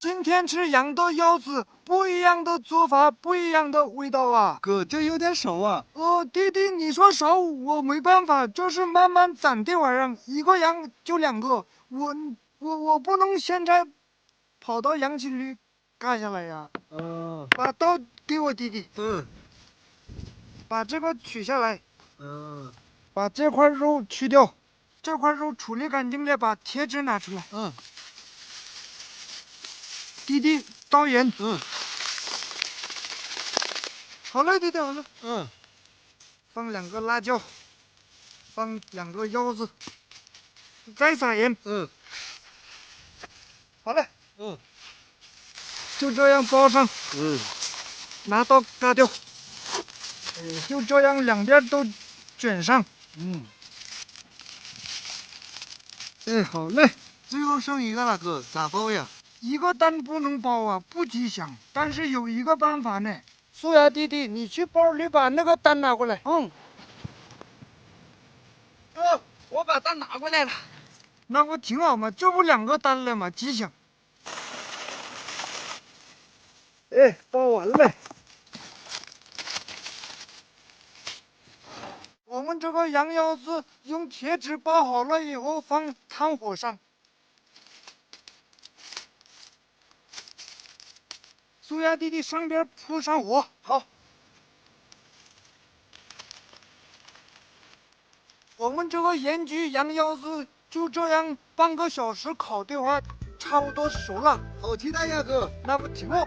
今天吃羊的腰子，不一样的做法，不一样的味道啊。哥，这有点少啊。哦，弟弟，你说少，我没办法，就是慢慢攒的玩意儿，一个羊就两个，我我我不能现在跑到羊群里干下来呀。嗯把刀给我弟弟，嗯把这个取下来，嗯把这块肉去掉，这块肉处理干净了，把铁纸拿出来。嗯弟弟，倒盐。嗯好了，弟弟，好了，嗯放两个辣椒，放两个腰子，再撒盐。嗯好嘞，嗯就这样包上，嗯拿刀割掉。嗯就这样两边都卷上。嗯，哎，好嘞，最后剩一个了，哥，咋包呀？一个单不能包啊，不吉祥。但是有一个办法呢。苏雅弟弟，你去包里把那个单拿过来。嗯。哦，我把单拿过来了。那不挺好吗？这不两个单了吗？吉祥。哎，包完了。我们这个羊腰子用铁纸包好了以后，放炭火上。苏亚弟弟上边铺上火，好。我们这个盐焗羊腰子就这样半个小时烤的话，差不多熟了。好期待呀，哥。那不挺好？